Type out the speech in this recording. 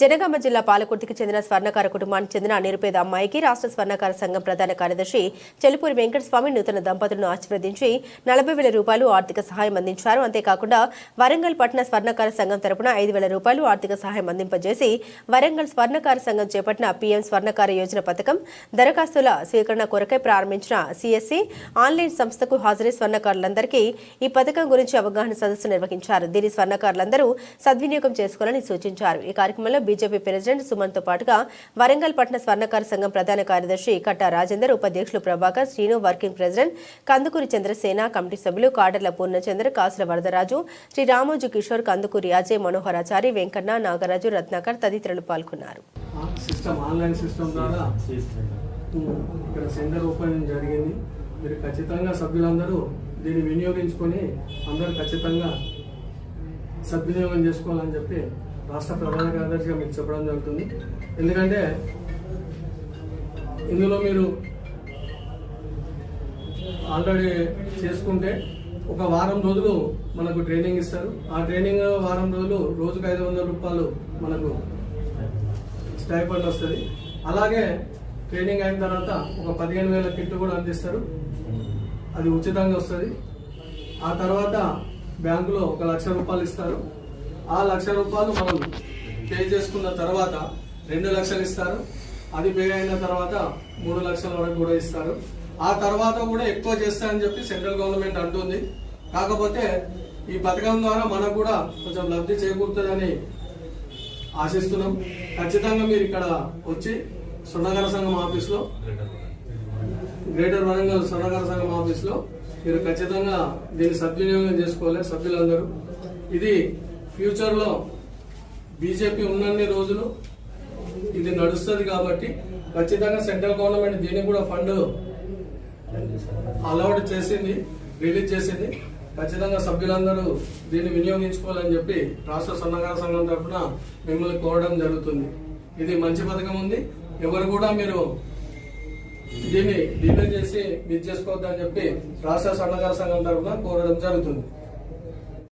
జనగామ జిల్లా పాలకుర్తికి చెందిన స్వర్ణకార కుటుంబానికి చెందిన నిరుపేద అమ్మాయికి రాష్ట్ర స్వర్ణకార సంఘం ప్రధాన కార్యదర్శి చెలుపూరి వెంకటస్వామి నూతన దంపతులను ఆశీర్వదించి నలభై వేల రూపాయలు ఆర్థిక సహాయం అందించారు. అంతేకాకుండా వరంగల్ పట్టణ స్వర్ణకార సంఘం తరపున ఐదు వేల రూపాయలు ఆర్థిక సహాయం అందింపజేసి వరంగల్ స్వర్ణకార సంఘం చేపట్టిన పీఎం స్వర్ణకార యోజన పథకం దరఖాస్తుల స్వీకరణ కొరకై ప్రారంభించిన సిఎస్సి ఆన్లైన్ సంస్థకు హాజరై స్వర్ణకారులందరికీ ఈ పథకం గురించి అవగాహన సదస్సు నిర్వహించారు. దీని స్వర్ణకారులందరూ సద్వినియోగం చేసుకోవాలని సూచించారు. ఈ కార్యక్రమంలో బీజేపీ ప్రెసిడెంట్ సుమన్తో పాటుగా వరంగల్ పట్టణ స్వర్ణకార సంఘం ప్రధాన కార్యదర్శి కట్టా రాజేందర్ ఉపాధ్యక్షులు Prabhakar Srinu working president Kandukuri Chandrasena committee సభ్యులు కాడర్ల పూర్ణచంద్ర కాసుల వరదరాజు శ్రీ రామోజు కిషోర్ కందుకూరి అజయ్ మనోహరాచారి వెంకన్న నాగరాజు రత్నాకర్ తదితరులు పాల్గొన్నారు. సిస్టమ్ ఆన్లైన్ సిస్టమ్ ద్వారా ఇక్కడ సెంటర్ ఓపెన్ జరిగింది. మీరు ఖచ్చితంగా సభ్యులందరూ దీన్ని వినియోగించుకొని అందరూ ఖచ్చితంగా సద్వినియోగం చేసుకోవాలని చెప్పి రాష్ట్ర ప్రధాన కార్యదర్శిగా మీకు చెప్పడం జరుగుతుంది. ఎందుకంటే ఇందులో మీరు ఆల్రెడీ చేసుకుంటే ఒక వారం రోజులు మనకు ట్రైనింగ్ ఇస్తారు. ఆ ట్రైనింగ్ వారం రోజులు రోజుకు ఐదు వందల రూపాయలు మనకు స్టైఫండ్ వస్తుంది. అలాగే ట్రైనింగ్ అయిన తర్వాత ఒక పదిహేను వేల కిట్ కూడా అందిస్తారు. అది ఉచితంగా వస్తుంది. ఆ తర్వాత బ్యాంకులో ఒక లక్ష రూపాయలు ఇస్తారు. ఆ లక్ష రూపాయలు మనం పే చేసుకున్న తర్వాత రెండు లక్షలు ఇస్తారు. అది పే అయిన తర్వాత మూడు లక్షల వరకు కూడా ఇస్తారు. ఆ తర్వాత కూడా ఎక్కువ చేస్తారని చెప్పి సెంట్రల్ గవర్నమెంట్ అంటుంది. కాకపోతే ఈ పథకం ద్వారా మనకు కూడా కొంచెం లబ్ధి చేకూరుతుందని ఆశిస్తున్నాం. ఖచ్చితంగా మీరు ఇక్కడ వచ్చి సున్నగర సంఘం ఆఫీస్లో గ్రేటర్ వరంగల్ సున్నగర సంఘం ఆఫీస్లో మీరు ఖచ్చితంగా దీన్ని సద్వినియోగం చేసుకోవాలి సభ్యులందరూ. ఇది ఫ్యూచర్లో బీజేపీ ఉన్నన్ని రోజులు ఇది నడుస్తుంది కాబట్టి ఖచ్చితంగా సెంట్రల్ గవర్నమెంట్ దీనికి కూడా ఫండ్ అలౌడ్ చేసింది రిలీజ్ చేసింది. ఖచ్చితంగా సభ్యులందరూ దీన్ని వినియోగించుకోవాలని చెప్పి రాష్ట్ర సన్నకార సంఘం తరఫున మిమ్మల్ని కోరడం జరుగుతుంది. ఇది మంచి పథకం ఉంది. ఎవరు కూడా మీరు దీన్ని డిలే చేసి మిస్ చేసుకోవద్దని చెప్పి రాష్ట్ర సన్నకార సంఘం తరఫున కోరడం జరుగుతుంది.